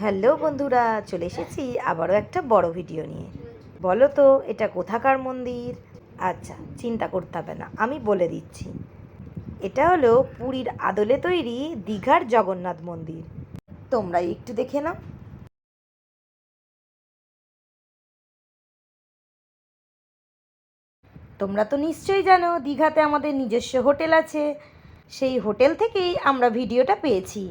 Hello বন্ধুরা, চলে এসেছি আবারও একটা বড় ভিডিও নিয়ে। বলো তো, এটা কোথাকার মন্দির? আচ্ছা চিন্তা করতে হবে না, আমি বলে দিচ্ছি। এটা হলো পুরীর আদলে তৈরি দীঘার জগন্নাথ মন্দির। তোমরা একটু দেখে নাও। তোমরা তো নিশ্চয়ই জানো, দীঘাতে আমাদের নিজস্ব হোটেল আছে। সেই হোটেল থেকেই আমরা ভিডিওটা পেয়েছি।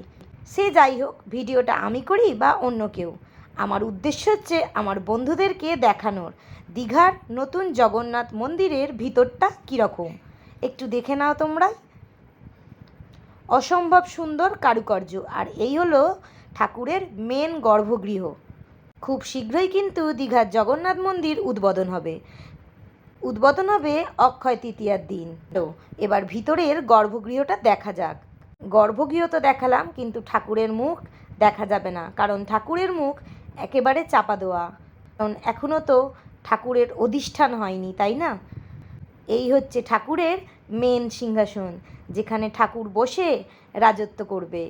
সে যাই হোক, ভিডিওটা আমি করি বা অন্য কেউ। আমার উদ্দেশ্য হচ্ছে আমার বন্ধুদেরকে দেখানোর। দীঘার নতুন জগন্নাথ মন্দিরের ভিতরটা কীরকম? একটু দেখে নাও তোমরা অসম্ভব সুন্দর কারুকার্য। আর এই হলো ঠাকুরের মেন গর্ভগৃহ। খুব শীঘ্রই কিন্তু দীঘার জগন্নাথ মন্দির উদ্বোধন হবে। উদ্বোধন হবে অক্ষয় তৃতীয়ার দিন। তো, এবার ভিতরের গর্ভগৃহটা দেখা যাক। গর্ভগৃহ তো দেখালাম, কিন্তু ঠাকুরের মুখ দেখা যাবে না। কারণ ঠাকুরের মুখ একেবারে চাপা দেওয়া। কারণ এখনও তো ঠাকুরের অধিষ্ঠান হয়নি, তাই না? এই হচ্ছে ঠাকুরের মেন সিংহাসন, যেখানে ঠাকুর বসে রাজত্ব করবে।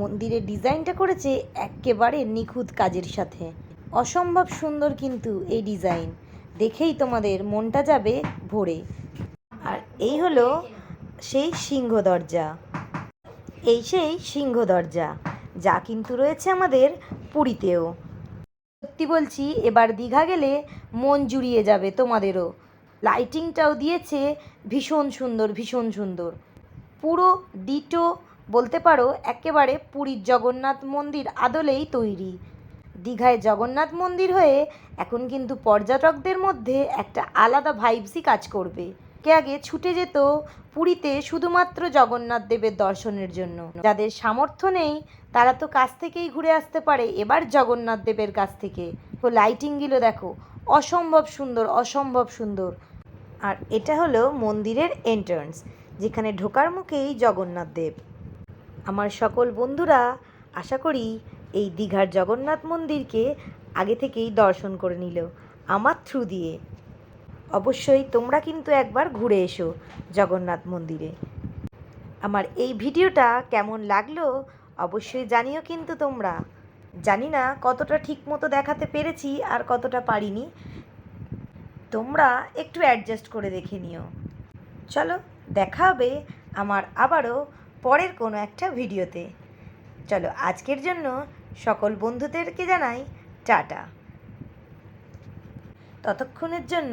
মন্দিরের ডিজাইনটা করেছে একেবারে নিখুঁত কাজের সাথে। অসম্ভব সুন্দর কিন্তু এই ডিজাইন। দেখেই তোমাদের মনটা যাবে ভরে। আর এই হলো সেই সিংহ দরজা। এই সেই সিংহ দরজা, যা কিন্তু রয়েছে আমাদের পুরীতেও। সত্যি বলছি, এবার দীঘা গেলে মন জুড়িয়ে যাবে তোমাদেরও। লাইটিংটাও দিয়েছে ভীষণ সুন্দর ভীষণ সুন্দর। পুরো ডিটো বলতে পারো একেবারে পুরীর জগন্নাথ মন্দির আদলেই তৈরি। দীঘায় জগন্নাথ মন্দির হয়ে এখন কিন্তু পর্যটকদের মধ্যে একটা আলাদা ভাইবসই কাজ করবে। কে আগে ছুটে যেত পুরীতে শুধুমাত্র জগন্নাথ দেবের দর্শনের জন্য। যাদের সামর্থ্য নেই, তারা তো কাছ থেকেই ঘুরে আসতে পারে, এবার জগন্নাথ দেবের কাছ থেকে। তো লাইটিংগুলো দেখো, অসম্ভব সুন্দর অসম্ভব সুন্দর। আর এটা হলো মন্দিরের এন্ট্রান্স যেখানে ঢোকার মুখেই জগন্নাথ দেব। আমার সকল বন্ধুরা, আশা করি এই দীঘার জগন্নাথ মন্দিরকে আগে থেকেই দর্শন করে নিল, আমার থ্রু দিয়ে। অবশ্যই তোমরা কিন্তু একবার ঘুরে এসো জগন্নাথ মন্দিরে। আমার এই ভিডিওটা কেমন লাগল অবশ্যই জানিও কিন্তু তোমরা। জানি না কতটা ঠিক মতো দেখাতে পেরেছি আর কতটা পারিনি। তোমরা একটু অ্যাডজাস্ট করে দেখে নিও। চলো, দেখা হবে আমার আবারও পরের কোনো একটা ভিডিওতে। চলো, আজকের জন্য সকল বন্ধুদেরকে জানাই টাটা। ততক্ষণের জন্য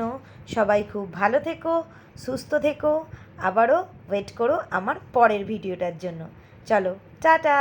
সবাই খুব ভালো থেকো, সুস্থ থেকো, আবারও ওয়েট করো আমার পরের ভিডিওটার জন্য। চলো, টাটা!